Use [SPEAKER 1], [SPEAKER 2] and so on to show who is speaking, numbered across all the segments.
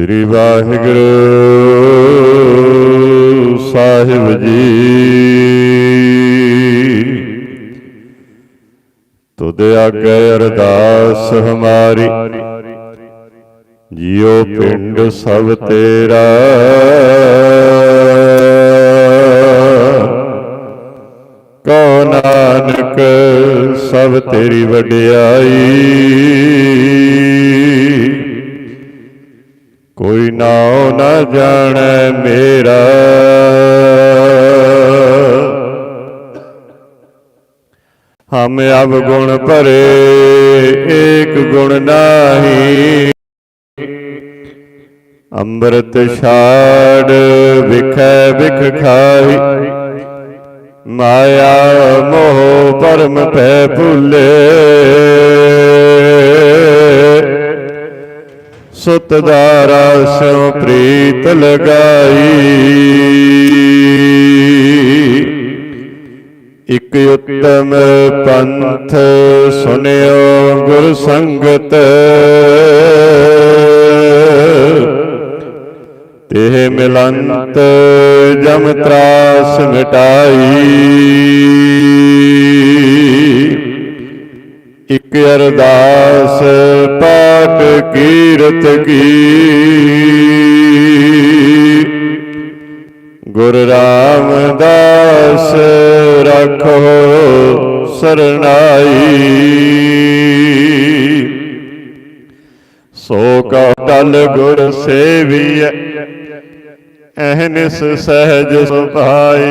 [SPEAKER 1] ਸ੍ਰੀ ਵਾਹਿਗੁਰੂ ਸਾਹਿਬ ਜੀ। ਤੁਧ ਆਗੇ ਅਰਦਾਸ ਹਮਾਰੀ। ਜਿਉ ਪਿੰਡ ਸਭ ਤੇਰਾ। ਕਉ ਨਾਨਕ ਸਭ ਤੇਰੀ ਵਡਿਆਈ। ਜਾਣੈ ਮੇਰਾ। ਹਮ ਅਬ ਗੁਣ ਭਰੇ, ਏਕ ਗੁਣ ਨਾਹੀ। ਅੰਮ੍ਰਿਤ ਛਾੜ ਵਿਖੈ ਵਿਖ ਖਾਈ ਮਾਇਆ ਮੋਹ ਪਰਮ ਪੈ ਭੁਲੇ। ਸੁਤ ਦਾਰਾ ਸਿਉ ਪ੍ਰੀਤ ਲਗਾਈ। ਇਕ ਉਤਮ ਪੰਥ ਸੁਨਿਓ ਗੁਰ ਸੰਗਤ। ਤੇ ਮਿਲੰਤ ਜਮ ਤਰਾਸ ਮਿਟਾਈ। ਅਰਦਾਸ, ਪਾਠ ਕੀਰਤ ਕੀ। ਗੁਰ ਰਾਮਦਾਸ ਰੱਖੋ ਸਰਨਾਈ। ਸੋ ਕਾ ਟਲ ਗੁਰ ਸੇਵੀਐ ਅਹਨਿਸ ਸਹਿਜ ਸੁਭਾਈ।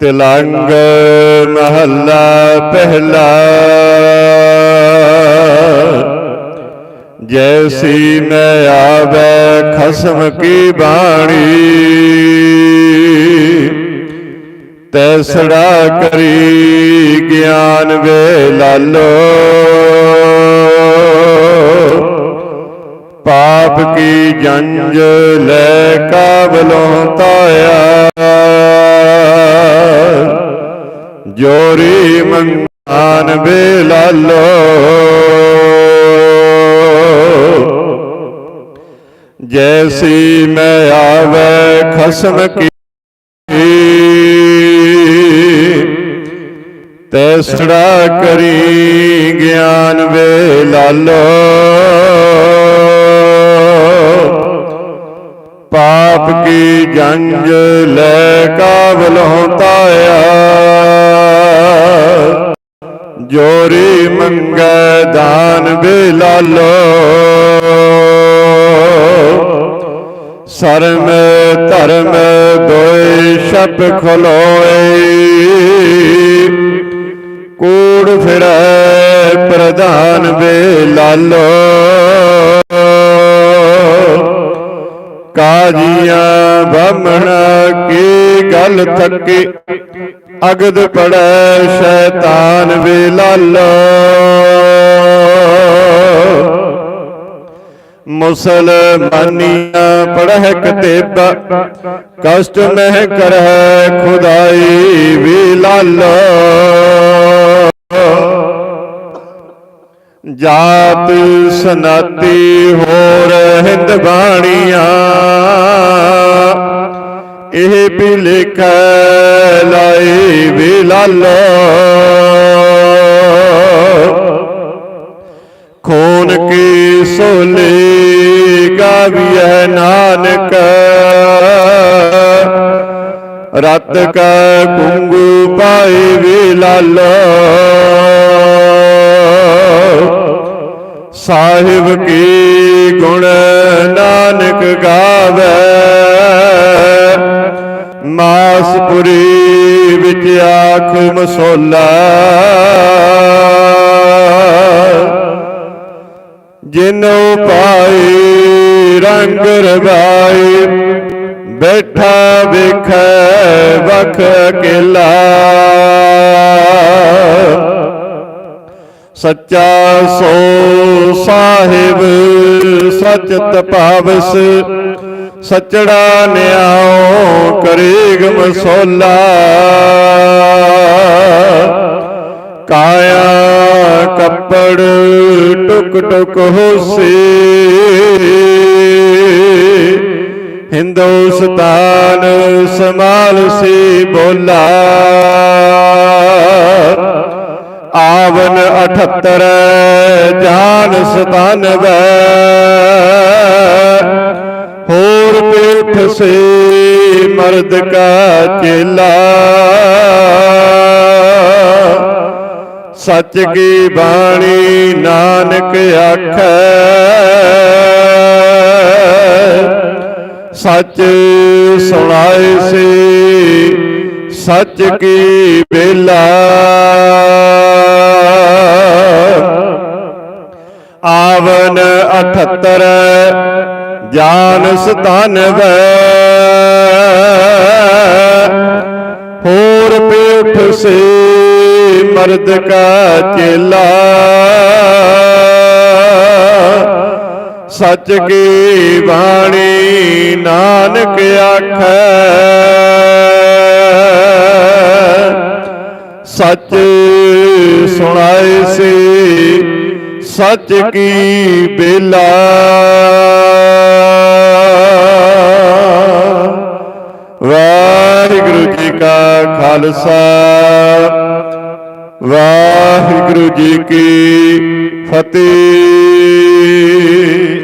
[SPEAKER 1] ਤਿਲੰਗ ਮਹੱਲਾ ਪਹਿਲਾ। ਜੈਸੀ ਮੈਂ ਆਵੇ ਖਸਮ ਕੀ ਬਾਣੀ। ਤੈਸੜਾ ਕਰੀ ਗਿਆਨ ਵੇ ਲਾਲੋ। ਪਾਪ ਕੀ ਜੰਜ ਲੈ ਕਾਬਲੋਂ ਤਾਇਆ। ਮੰਗਾਨ ਵੇ ਲਾਲੋ ਜੈਸੀ ਮੈਂ ਆਵੇ, ਖਸਮ ਕੀ? ਤੈਸੜਾ ਕਰੀ ਗਿਆਨ ਵੇ ਲਾਲੋ ਪਾਪ ਕੀ ਜੰਗ ਲੈ ਕਾਬਲੋਂ ਤਾਇਆ ਜੋਰੀ ਮੰਗੈ ਦਾਨ ਵੇ ਲਾਲੋ ਸਰਮ ਧਰਮ ਦੋਇ ਛਪ ਖਲੋਏ। ਕੂੜ ਫਿਰੈ ਪ੍ਰਧਾਨ ਵੇ ਲਾਲੋ ਕਾਜੀਆਂ ਬਾਹਮਣਾ ਕੀ ਗੱਲ ਥੱਕੀ ਅਗਦ ਪੜੈ ਸ਼ੈਤਾਨ ਵੇ ਲਾਲੋ ਮੁਸਲਮਾਨੀਆਂ ਪੜਹਿ ਕਤੇਬਾ, ਕਸ਼ਟ ਮਹਿ ਕਰੈ ਖੁਦਾਈ ਵੀ ਲਾਲੋ ਜਾਤ ਸਨਾਤੀ ਹੋਰ ਹਿੰਦ ਬਾਣੀਆਂ ਇਹ ਵੀ ਲਿਖੈ ਲਾਈ ਵੀ ਲਾਲ ਖੂਨ ਕੀ ਸੋਲੀ ਗਾਵੀਐ ਨਾਨਕ। ਰਤ ਕਾ ਕੁੰਗੂ ਪਾਈ ਵੀ ਲਾਲ ਸਾਹਿਬ ਕੀ ਗੁਣ ਨਾਨਕ ਗਾਵੇ। ਆਖ ਮਸੋਲਾ। ਜਿਨੋ ਪਾਈ ਲੰਗਰ ਬਾਈ ਬੈਠਾ ਵੇਖੈ ਵਖ ਕਿਲਾ ਸੱਚਾ ਸੋ ਸਾਹਿਬ, ਸਚ ਤਪਾਵਸ, ਸਚੜਾ ਨਿਆਓ ਕਰੇਗ ਮਸੋਲਾ। ਕਾਇਆ ਕੱਪੜ ਟੁਕ ਟੁਕ ਹੋਸੀ। ਹਿੰਦੁਸਤਾਨ ਸਮਾਲ ਸੀ ਬੋਲਾ। ਆਵਨ 78 ਜਾਨ 97 ਹੋਰ ਪੇਠ ਸੇ ਮਰਦ ਕਾ ਚੇਲਾ। ਸੱਚ ਕੀ ਬਾਣੀ, ਨਾਨਕ ਆਖੈ। ਸੱਚ ਸੁਣਾਏ ਸੀ, ਸੱਚ ਕੀ ਬੇਲਾ। ਆਵਨ 78 ਜਾਨ 97 ਹੋਰ ਪੇਠ ਸੇ। ਮਰਦ ਕਾ ਚੇਲਾ। ਸੱਚ ਕੀ ਬਾਣੀ ਨਾਨਕ ਆਖੈ। ਸੱਚ ਸੁਣਾਏ ਸੀ, ਸੱਚ ਕੀ ਬੇਲਾ। ਵਾਹਿਗੁਰੂ ਜੀ ਕਾ ਖਾਲਸਾ। ਵਾਹਿਗੁਰੂ ਜੀ ਕੀ ਫਤਿਹ।